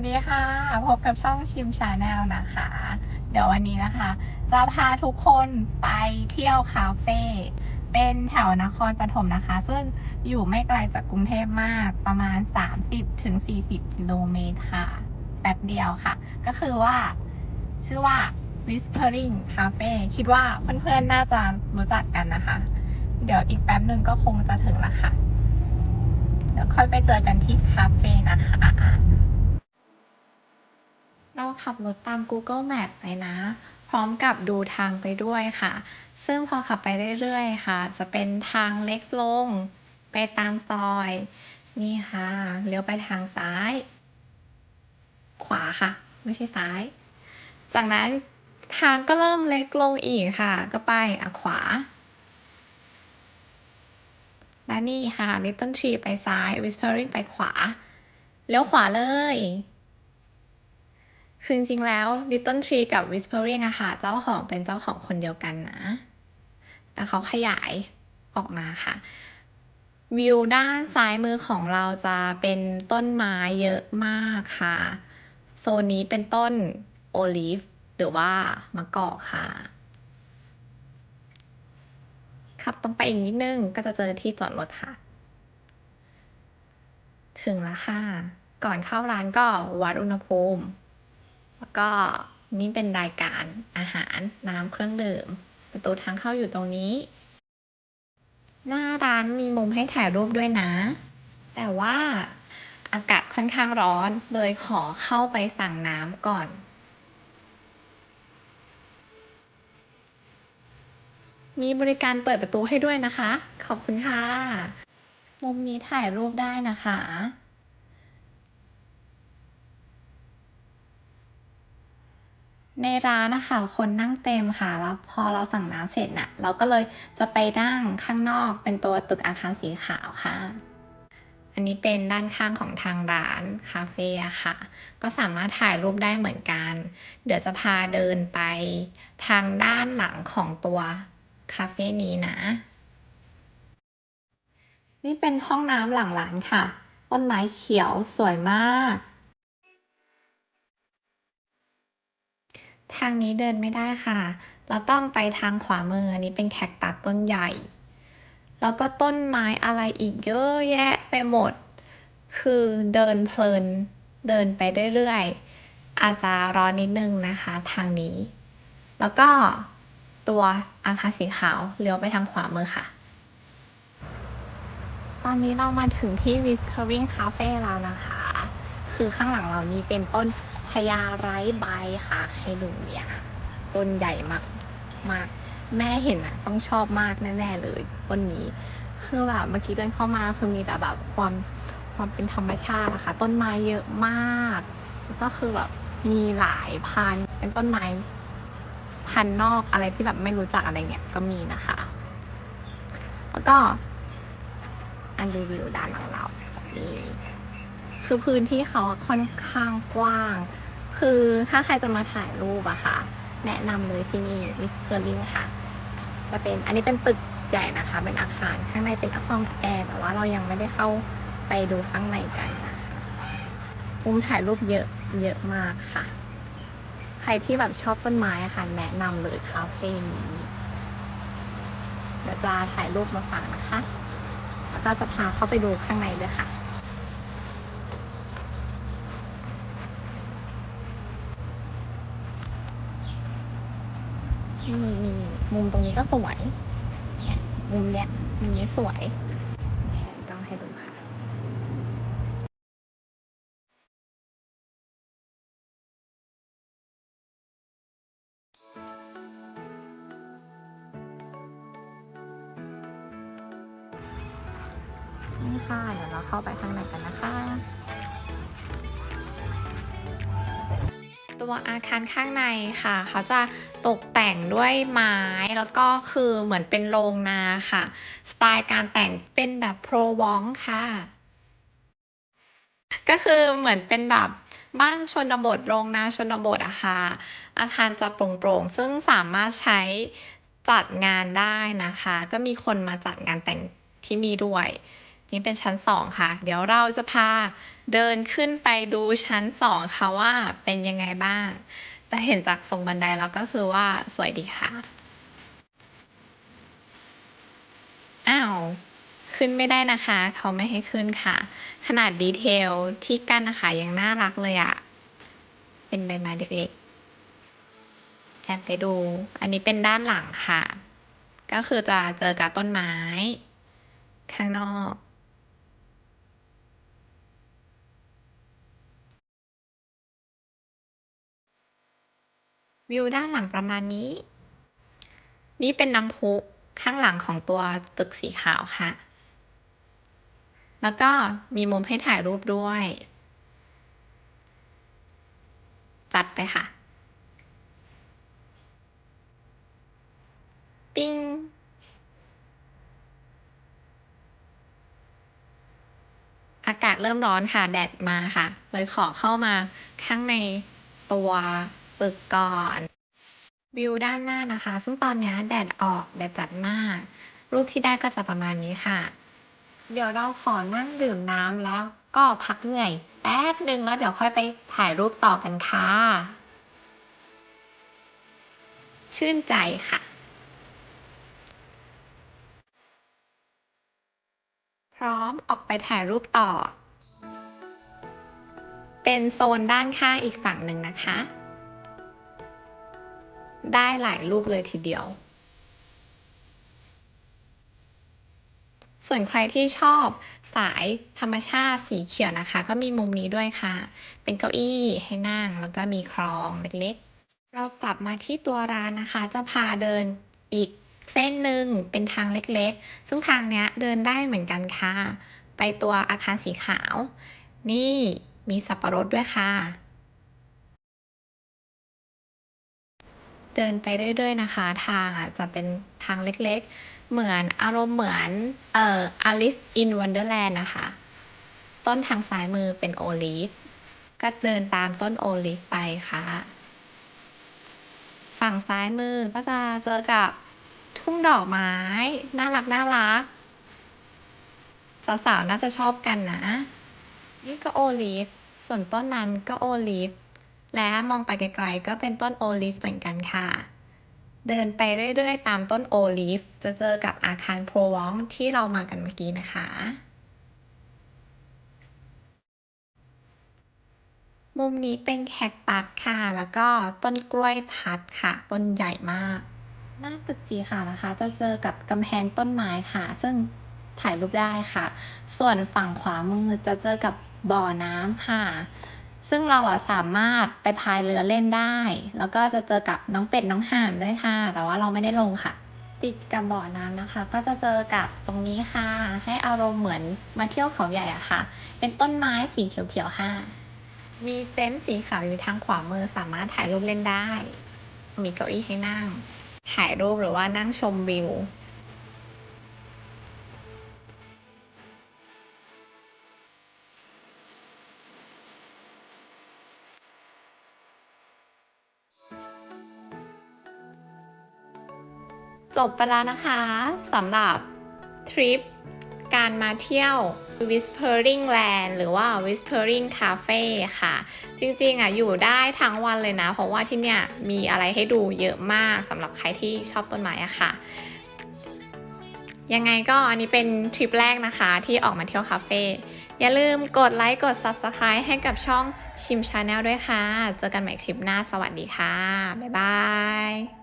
วัสดีค่ะ พบกับช่องชิมชาแนลนะคะ เดี๋ยววันนี้นะคะ จะพาทุกคนไปเที่ยวคาเฟ่เป็นแถวนครปฐมนะคะ ซึ่งอยู่ไม่ไกลจากกรุงเทพมากประมาณ 30ถึง40 กิโลเมตรค่ะแป๊บเดียวค่ะ ก็คือว่าชื่อว่า Whispering Cafe คิดว่าเพื่อนๆ น่าจะรู้จักกันนะคะ เดี๋ยวอีกแป๊บหนึ่งก็คงจะถึงล้วค่ะ เดี๋ยวค่อยไปเจอกันที่คาเฟ่นะคะ เราขับรถตาม Google Map ไปนะ พร้อมกับดูทางไปด้วยค่ะ ซึ่งพอขับไปเรื่อยๆ ค่ะ จะเป็นทางเล็กลง ไปตามซอย นี่ค่ะ เลี้ยวไปทางซ้าย ขวาค่ะ ไม่ใช่ซ้าย จากนั้นทางก็เริ่มเล็กลงอีกค่ะ ก็ไปอะขวาและนี่ค่ะ Little Tree ไปซ้าย Whispering ไปขวา เลี้ยวขวาเลย คือจริงๆแล้ว Little Tree กับ Whispering อะค่ะ เจ้าของเป็นเจ้าของคนเดียวกันนะแต่เขาขยายออกมาค่ะ วิวด้านซ้ายมือของเราจะเป็นต้นไม้เยอะมากค่ะ โซนนี้เป็นต้นโอลิฟหรือว่ามะกอกค่ะ ขับตรงไปอีกนิดนึงก็จะเจอที่จอดรถค่ะ ถึงแล้วค่ะ ก่อนเข้าร้านก็วัดอุณหภูมิ แล้วก็นี่เป็นรายการอาหารน้ำเครื่องดื่ม ประตูทางเข้าอยู่ตรงนี้ หน้าร้านมีมุมให้ถ่ายรูปด้วยนะ แต่ว่าอากาศค่อนข้างร้อน เลยขอเข้าไปสั่งน้ำก่อน มีบริการเปิดประตูให้ด้วยนะคะ ขอบคุณค่ะ มุมนี้ถ่ายรูปได้นะคะ ในร้านนะคะคนนั่งเต็มค่ะแล้วพอเราสั่งน้ำเสร็จน่ะเราก็เลยจะไปนั่งข้างนอกเป็นตัวตึกอาคารสีขาวค่ะ อันนี้เป็นด้านข้างของทางร้านคาเฟ่ค่ะ ก็สามารถถ่ายรูปได้เหมือนกัน เดี๋ยวจะพาเดินไปทางด้านหลังของตัวคาเฟ่นี้นะ นี่เป็นห้องน้ำหลังร้านค่ะ ต้นไม้เขียวสวยมาก ทางนี้เดินไม่ได้ค่ะ เราต้องไปทางขวามืออันนี้เป็นแคคตัสต้นใหญ่ แล้วก็ต้นไม้อะไรอีกเยอะแยะไปหมด คือเดินเพลิน เดินไปเรื่อยๆ อาจจะร้อนนิดนึงนะคะ ทางนี้ แล้วก็ตัวอาคารสีขาวเลี้ยวไปทางขวามือค่ะ ตอนนี้เรามาถึงที่ Whispering Cafe แล้วนะคะ คือข้างหลังเรานี้เป็นต้นพญาไร้ใบค่ะให้ดูเนี่ยต้นใหญ่มากมากแม่เห็นอะต้องชอบมากแน่ๆเลยต้นนี้ คือแบบเมื่อกี้เดินเข้ามาคือมีแต่แบบความความเป็นธรรมชาตินะคะต้นไม้เยอะมากก็คือแบบมีหลายพันเป็นต้นไม้พันนอกอะไรที่แบบไม่รู้จักอะไรเงี้ยก็มีนะคะ แล้วก็อันรีวิวด้านหลังเรานี่ คือพื้นที่เขาค่อนข้างกว้าง คือถ้าใครจะมาถ่ายรูปอะค่ะ แนะนำเลยที่นี่วิสเพอร์ลิงค่ะ จะเป็นอันนี้เป็นตึกใหญ่นะคะ เป็นอาคารข้างในเป็นอาคารแอร์แต่ว่าเรายังไม่ได้เข้าไปดูข้างในกันนะมุมถ่ายรูปเยอะเยอะมากค่ะ ใครที่แบบชอบต้นไม้อะค่ะ แนะนำเลยคาเฟ่นี้เดี๋ยวจะถ่ายรูปมาฝากนะคะ แล้วก็จะพาเข้าไปดูข้างในด้วยค่ะ นี่มีมุมตรงนี้ก็สวยเนี่ยมุมเนี้ยมุมนี้สวยต้องให้ดูค่ะนี่ค่ะเดี๋ยวเราเข้าไปข้างในกันนะคะ ตัวอาคารข้างในค่ะ เขาจะตกแต่งด้วยไม้แล้วก็คือเหมือนเป็นโรงนาค่ะ สไตล์การแต่งเป็นแบบโปรวองค่ะ ก็คือเหมือนเป็นแบบบ้านชนบทโรงนาชนบทอะค่ะ อาคารจะโปร่งๆ ซึ่งสามารถใช้จัดงานได้นะคะ ก็มีคนมาจัดงานแต่งที่นี่ด้วย นี่เป็นชั้นสองค่ะ เดี๋ยวเราจะพาเดินขึ้นไปดูชั้นสองค่ะว่าเป็นยังไงบ้าง แต่เห็นจากทรงบันไดแล้วก็คือว่าสวยดีค่ะ อ้าว ขึ้นไม่ได้นะคะ เขาไม่ให้ขึ้นค่ะ ขนาดดีเทลที่กั้นนะคะยังน่ารักเลยอะเป็นใบไม้เล็กๆแอบไปดู อันนี้เป็นด้านหลังค่ะ ก็คือจะเจอกับต้นไม้ข้างนอก วิวด้านหลังประมาณนี้ นี่เป็นน้ำพุข้างหลังของตัวตึกสีขาวค่ะ แล้วก็มีมุมให้ถ่ายรูปด้วย จัดไปค่ะ ปิ้งอากาศเริ่มร้อนค่ะ แดดมาค่ะ เลยขอเข้ามาข้างในตัว ตึกก่อนวิวด้านหน้านะคะ ซึ่งตอนนี้แดดออกแดดจัดมาก รูปที่ได้ก็จะประมาณนี้ค่ะ เดี๋ยวเราขอนั่งดื่มน้ำแล้วก็พักเหนื่อยแป๊บหนึ่งแล้วเดี๋ยวค่อยไปถ่ายรูปต่อกันค่ะ ชื่นใจค่ะ พร้อมออกไปถ่ายรูปต่อ เป็นโซนด้านข้างอีกฝั่งหนึ่งนะคะ ได้หลายรูปเลยทีเดียว ส่วนใครที่ชอบสายธรรมชาติสีเขียวนะคะ ก็มีมุมนี้ด้วยค่ะ เป็นเก้าอี้ให้นั่งแล้วก็มีคลองเล็กๆ เรากลับมาที่ตัวร้านนะคะ จะพาเดินอีกเส้นหนึ่งเป็นทางเล็กๆ ซึ่งทางเนี้ยเดินได้เหมือนกันค่ะ ไปตัวอาคารสีขาว นี่มีสับปะรดด้วยค่ะ เดินไปเรื่อยๆนะคะ ทางอะจะเป็นทางเล็กๆ เหมือนอารมณ์เหมือนเอ่อ Alice in Wonderland นะคะ ต้นทางซ้ายมือเป็นโอลีฟก็เดินตามต้นโอลีฟไปค่ะ ฝั่งซ้ายมือก็จะเจอกับทุ่งดอกไม้ น่ารักน่ารักสาวๆน่าจะชอบกันนะ นี่ก็โอลีฟ ส่วนต้นนั้นก็โอลีฟ และมองไปไกลๆก็เป็นต้นโอลีฟเหมือนกันค่ะ เดินไปเรื่อยๆ ตามต้นโอลีฟจะเจอกับอาคารโพวองที่เรามากันเมื่อกี้นะคะ มุมนี้เป็นแคคตัสค่ะ แล้วก็ต้นกล้วยพัดค่ะ ต้นใหญ่มาก หน้าตึกสีขาวนะคะ จะเจอกับกำแพงต้นไม้ค่ะ ซึ่งถ่ายรูปได้ค่ะ ส่วนฝั่งขวามือจะเจอกับบ่อน้ำค่ะ ซึ่งเราอะสามารถไปพายเรือเล่นได้ แล้วก็จะเจอกับน้องเป็ดน้องห่านด้วยค่ะ แต่ว่าเราไม่ได้ลงค่ะ ติดกับบ่อน้ำนะคะ ก็จะเจอกับตรงนี้ค่ะ ให้อารมณ์เหมือนมาเที่ยวเขาใหญ่อะค่ะ เป็นต้นไม้สีเขียวๆค่ะ มีเต็นท์สีขาวอยู่ทางขวามือสามารถถ่ายรูปเล่นได้ มีเก้าอี้ให้นั่ง ถ่ายรูปหรือว่านั่งชมวิว จบไปแล้วนะคะสำหรับทริปการมาเที่ยว Whispering Land หรือว่า Whispering Cafe ค่ะ จริงๆอะอยู่ได้ทั้งวันเลยนะ เพราะว่าที่เนี่ยมีอะไรให้ดูเยอะมากสำหรับใครที่ชอบต้นไม้อะค่ะ ยังไงก็อันนี้เป็นทริปแรกนะคะที่ออกมาเที่ยวคาเฟ่อย่าลืมกดไลค์กด Subscribe ให้กับช่องชิมชาแนลด้วยค่ะ เจอกันใหม่คลิปหน้าสวัสดีค่ะ บ๊ายบาย